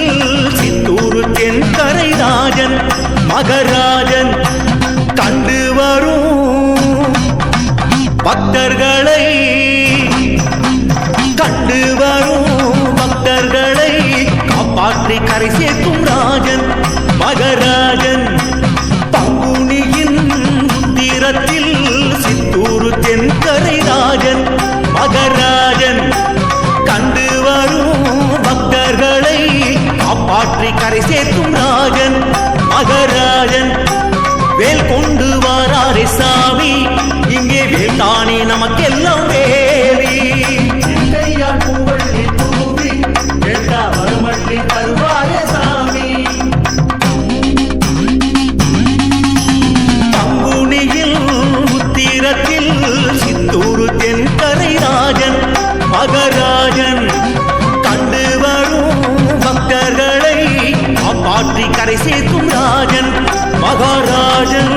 உத்திரத்தில் சித்தூர் தென்கரை ராஜன் மகராஜன் கண்டு வரும். பக்தர் காப்பாற்றி கரை சேர்க்கும் ராஜன் மகராஜன். வேல் கொண்டு வாராரே சாமி. இங்கே வேல் தானே நமக்கெல்லாம் வே கரை சேர்க்கும் ராஜன் மகாராஜன்.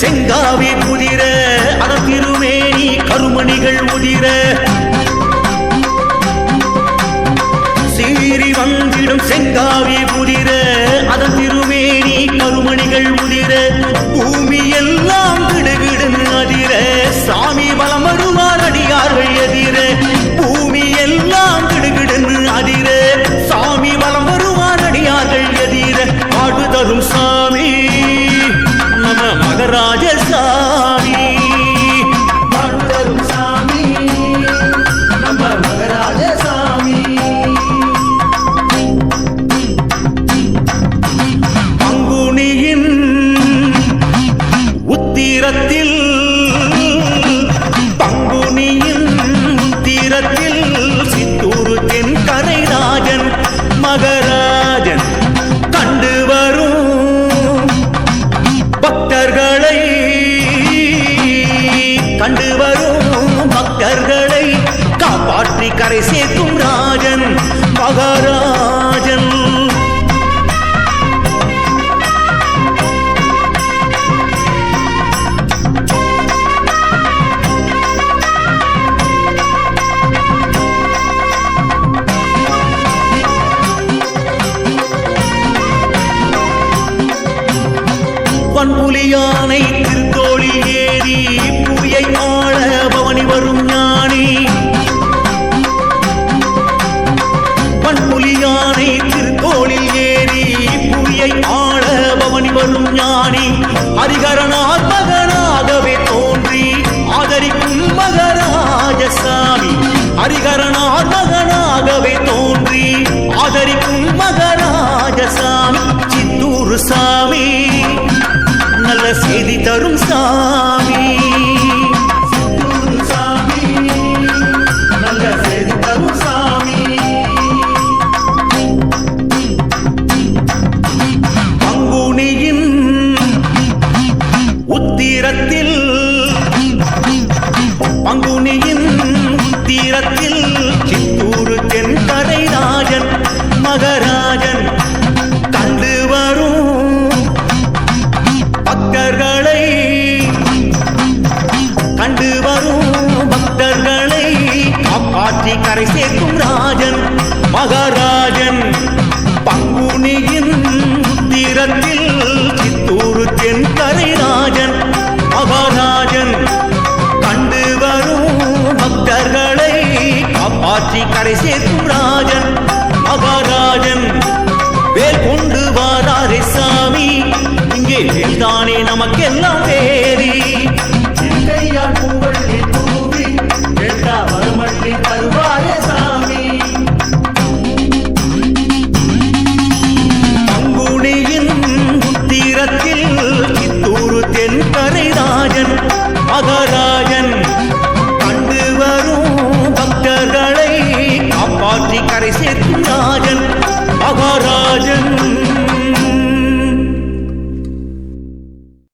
செங்காவி குதிர அதன் திருமேனி கருமணிகள் உதிர தொடரும் தியாகராஜன் பண்புலியானை திருத்தோளில் ஏறி புலியை ஆள பவனி வரும் ஞானி ஹரிகரனாத்மகனாகவே தோன்றி ஆதரிக்கும் மகராஜசாமி. ஹரிகரனாத்மகனாகவே தோன்றி ஆதரிக்கும் மகராஜசாமி. சித்தூர் சாமி நல்ல செய்தி தரும் சாமி. பங்குனியின் தீரத்தில் சித்தூரு தென்கரை ராஜன் மகராஜன் கண்டு வரும் பக்தர்களை. கண்டு வரும் பக்தர்களை. காப்பாற்றி கரை சேர்க்கும் ராஜன். கரை சேர்க்கும் ராஜன் மகாராஜன். வேல் கொண்டு வாராரே சாமி. இங்கே தானே நமக்கெல்லாம் வேறி